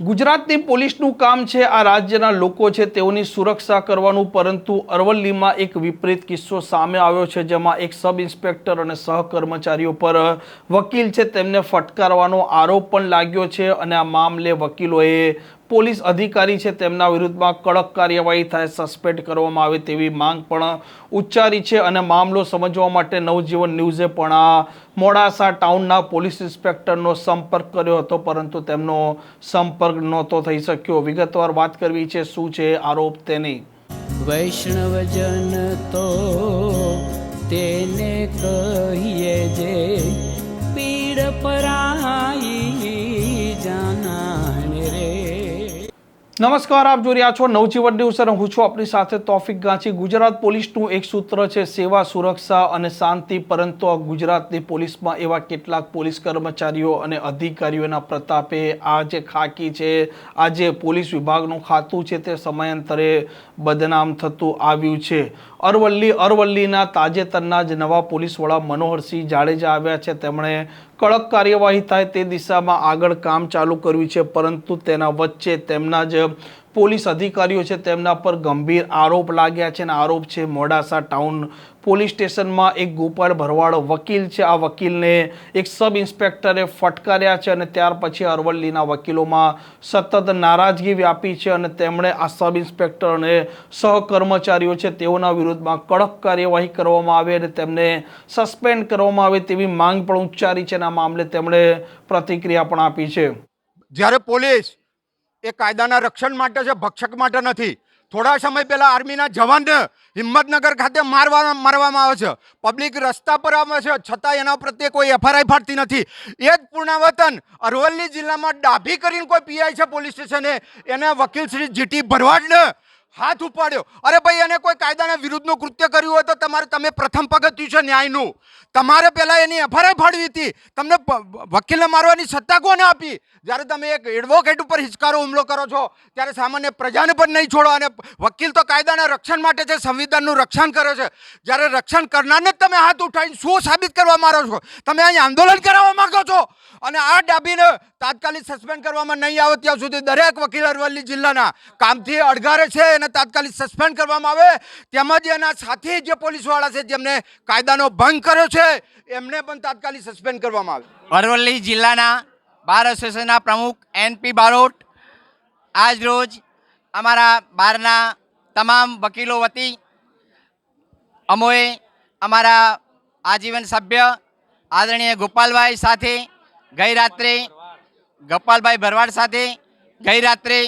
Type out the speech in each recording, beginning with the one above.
ગુજરાતની પોલીસનું કામ છે, આ રાજ્યના લોકો છે તેઓની સુરક્ષા કરવાનું, પરંતુ અરવલ્લીમાં એક વિપરીત કિસ્સો સામે આવ્યો છે, જેમાં એક સબ ઇન્સ્પેક્ટર અને સહકર્મચારીઓ પર વકીલ છે, તેમને ફટકારવાનો આરોપ પણ લાગ્યો છે અને આ મામલે વકીલોએ પોલીસ અધિકારી છે તેમના વિરુદ્ધમાં કડક કાર્યવાહી થાય, સસ્પેન્ડ કરવામાં આવે તેવી માંગ પણ ઉચ્ચારી છે અને મામલો સમજવા માટે નવજીવન ન્યૂઝે પણ આ મોડાસા ટાઉનના પોલીસ ઇન્સ્પેક્ટરનો સંપર્ક કર્યો હતો, પરંતુ તેમનો સંપર્ક નહોતો થઈ શક્યો. વિગતવાર વાત કરવી છે, શું છે આરોપ તેની? વૈષ્ણવજન તો તેને કહીએ જે પીડ પરાઈ નમસ્કાર, આપ જોઈ રહ્યા છો નવજીવન ન્યૂઝ અને હું છું આપણી સાથે તોફિક ગાંચી. ગુજરાત પોલીસનું એક સૂત્ર છે, સેવા, સુરક્ષા અને શાંતિ, પરંતુ ગુજરાતની પોલીસમાં એવા કેટલાક પોલીસ કર્મચારીઓ અને અધિકારીઓના પ્રતાપે આ જે ખાકી છે, આ જે પોલીસ વિભાગનું ખાતું છે, તે સમયાંતરે બદનામ થતું આવ્યું છે. અરવલ્લી, અરવલ્લીના તાજેતરના જ નવા પોલીસ વડા મનોહરસિંહ જાડેજા આવ્યા છે. તેમણે કડક કાર્યવાહી થાય તે દિશામાં આગળ કામ ચાલુ કર્યું છે, પરંતુ તેના વચ્ચે તેમના જ પોલીસ અધિકારીઓ છે તેમના પર ગંભીર આરોપ લાગ્યા છે અને આરોપ છે મોડાસા ટાઉન પોલીસ સ્ટેશનમાં એક ગોપાલ ભરવાડ વકીલ છે. આ વકીલને એક સબ ઇન્સ્પેક્ટરે ફટકાર્યા છે અને ત્યાર પછી અરવલ્લીના વકીલોમાં સતત નારાજગી વ્યાપી છે અને તેમણે આ સબ ઇન્સ્પેક્ટર અને સહકર્મચારીઓ છે તેઓના વિરુદ્ધમાં કડક કાર્યવાહી કરવામાં આવે અને તેમને સસ્પેન્ડ કરવામાં આવે તેવી માંગ પણ ઉચ્ચારી છે અને આ મામલે તેમણે પ્રતિક્રિયા પણ આપી છે. જ્યારે પોલીસ એ કાયદાના રક્ષણ માટે છે, ભક્ષક માટે નથી. થોડા સમય પહેલાં આર્મીના જવાનને હિંમતનગર ખાતે મારવા, મારવામાં આવે છે. પબ્લિક રસ્તા પર આવે છે, છતાં એના પ્રત્યે કોઈ એફઆરઆઈ ફાટતી નથી. એ જ પૂર્ણાવતન અરવલ્લી જિલ્લામાં ડાભી કરીને કોઈ પીઆઈ છે પોલીસ સ્ટેશને. એને વકીલ શ્રી જીટી ભરવાડને હાથ ઉપાડ્યો. અરે ભાઈ, એને કોઈ કાયદાના વિરુદ્ધનું કૃત્ય કર્યું હોય તો તમારે તમે પ્રથમ પગથિયું છે ન્યાયનું. તમારે પહેલાં એની એફઆરઆઈ ફાડવી હતી. તમને વકીલને મારવાની સત્તા કોને આપી? જ્યારે તમે એક એડવોકેટ ઉપર હિચકારો હુમલો કરો છો, ત્યારે સામાન્ય પ્રજાને પણ નહીં છોડો. અને વકીલ તો કાયદાના રક્ષણ માટે છે, સંવિધાનનું રક્ષણ કરે છે. જ્યારે રક્ષણ કરનારને જ તમે હાથ ઉઠાવીને શું સાબિત કરવા માગો છો? તમે અહીં આંદોલન કરાવવા માંગો છો? અને આ ડાબીને તાત્કાલિક સસ્પેન્ડ કરવામાં નહીં આવે ત્યાં સુધી દરેક વકીલ અરવલ્લી જિલ્લાના કામથી અડગારે છે એને તાત્કાલિક સસ્પેન્ડ કરવામાં આવે. તેમજ એના સાથી જે પોલીસવાળા છે, જેમને કાયદાનો ભંગ કર્યો છે, એમને પણ તાત્કાલિક સસ્પેન્ડ કરવામાં આવે. અરવલ્લી જિલ્લાના બાર એસોસિએશનના પ્રમુખ એનપી બારોટ આજ રોજ અમારા બારના તમામ વકીલો વતી અમોએ અમારા આજીવન સભ્ય આદરણીય ગોપાલભાઈ સાથે ગઈ રાત્રે, ગોપાલભાઈ ભરવાડ સાથે ગઈ રાત્રે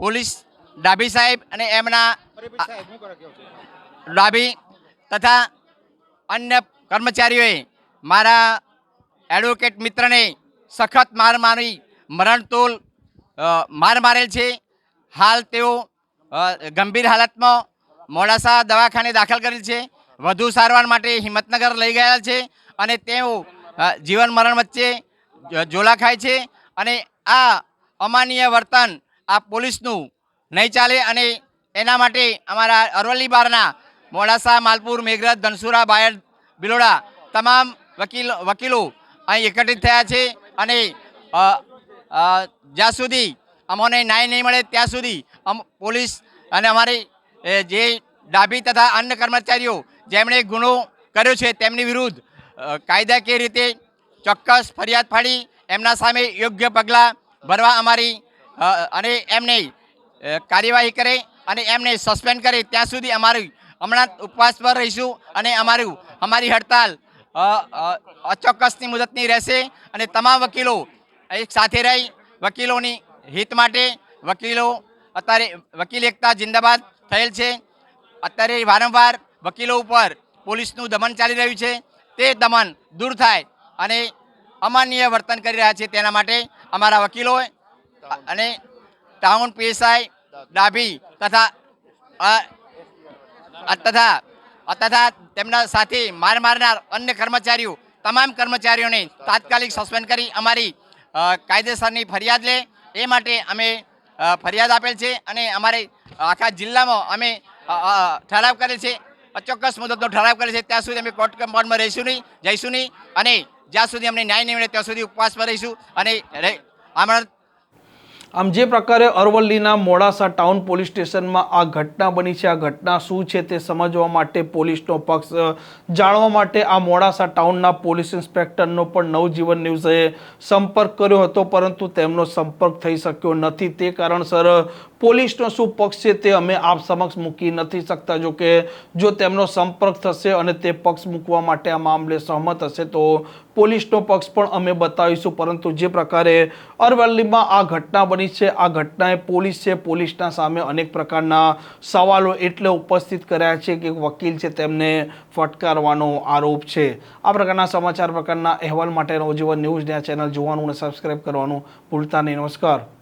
પોલીસ ડાભી સાહેબ અને એમના ડાભી તથા અન્ય કર્મચારીઓએ મારા એડવોકેટ મિત્રને સખત માર મારી મરણતોલ માર મારેલ છે. હાલ તેઓ ગંભીર હાલતમાં મોડાસા દવાખાને દાખલ કરેલ છે. વધુ સારવાર માટે હિંમતનગર લઈ ગયા છે અને તેઓ જીવન મરણ વચ્ચે ઝોલા ખાય છે. અને આ અમાનીય વર્તન આ પોલીસનું નહીં ચાલે અને એના માટે અમારા અરવલ્લી બારના મોડાસા, માલપુર, મેઘરજ, ધનસુરા, બાયડ, બિલોડા તમામ વકીલ, વકીલો અહીં એકત્રિત થયા છે અને જ્યાં સુધી અમને ન્યાય નહીં મળે ત્યાં સુધી અમ, પોલીસ અને અમારી જે ડાભી તથા અન્ય કર્મચારીઓ જેમણે ગુનો કર્યો છે તેમની વિરુદ્ધ કાયદાકીય રીતે ચોક્કસ ફરિયાદ ફાડી, એમના સામે યોગ્ય પગલાં ભરવા અમારી અને એમને કાર્યવાહી કરે અને એમને સસ્પેન્ડ કરે. ત્યાં સુધી અમારી હમણાં ઉપવાસ પર રહીશું અને અમારું, અમારી હડતાલ અચોક્કસની મુદતની રહેશે અને તમામ વકીલો એક સાથે રહી વકીલોની હિત માટે વકીલો અત્યારે, વકીલ એકતા જિંદાબાદ થયેલ છે. અત્યારે વારંવાર વકીલો ઉપર પોલીસનું દમન ચાલી રહ્યું છે. તે દમન દૂર થાય અને અમાનીય વર્તન કરી રહ્યા છે તેના માટે અમારા વકીલો અને ટાઉન પીએસઆઈ ડાભી તથા તથા તથા તેમના સાથે માર મારનાર અન્ય કર્મચારીઓ, તમામ કર્મચારીઓને તાત્કાલિક સસ્પેન્ડ કરી અમારી કાયદેસરની ફરિયાદ લે. એ માટે અમે ફરિયાદ આપેલ છે અને અમારે આખા જિલ્લામાં અમે ઠરાવ કરેલ છે. અચોક્કસ મુદતનો ઠરાવ કરે છે. ત્યાં સુધી અમે કોર્ટ કમ્પાઉન્ડમાં રહીશું નહીં, જઈશું નહીં અને જ્યાં સુધી અમને ન્યાય નહીં મળે ત્યાં સુધી ઉપવાસ રહીશું અને હમણાં આમ જે પ્રકારે અરવલ્લીના મોડાસા ટાઉન પોલીસ સ્ટેશનમાં આ ઘટના બની છે, આ ઘટના શું છે તે સમજવા માટે પોલીસનો પક્ષ જાણવા માટે આ મોડાસા ટાઉનના પોલીસ ઇન્સ્પેક્ટરનો પણ નવજીવન ન્યૂઝે સંપર્ક કર્યો હતો, પરંતુ તેમનો સંપર્ક થઈ શક્યો નથી. તે કારણસર પોલીસનો શું પક્ષ છે તે અમે આપ સમક્ષ મૂકી નથી શકતા. જો કે, જો તેમનો સંપર્ક થશે અને તે પક્ષ મૂકવા માટે આ મામલે સહમત હશે, તો પોલીસનો પક્ષ પણ અમે બતાવીશું. પરંતુ જે પ્રકારે અરવલ્લીમાં આ ઘટના બની છે, આ ઘટનાએ પોલીસ છે, પોલીસના સામે અનેક પ્રકારના સવાલો એટલે ઉપસ્થિત કર્યા છે કે વકીલ છે તેમને ફટકારવાનો આરોપ છે. આ પ્રકારના સમાચાર, પ્રકારના અહેવાલ માટે નવજીવન ન્યૂઝ આ ચેનલ જોવાનું અને સબસ્ક્રાઈબ કરવાનું ભૂલતા નહીં. નમસ્કાર.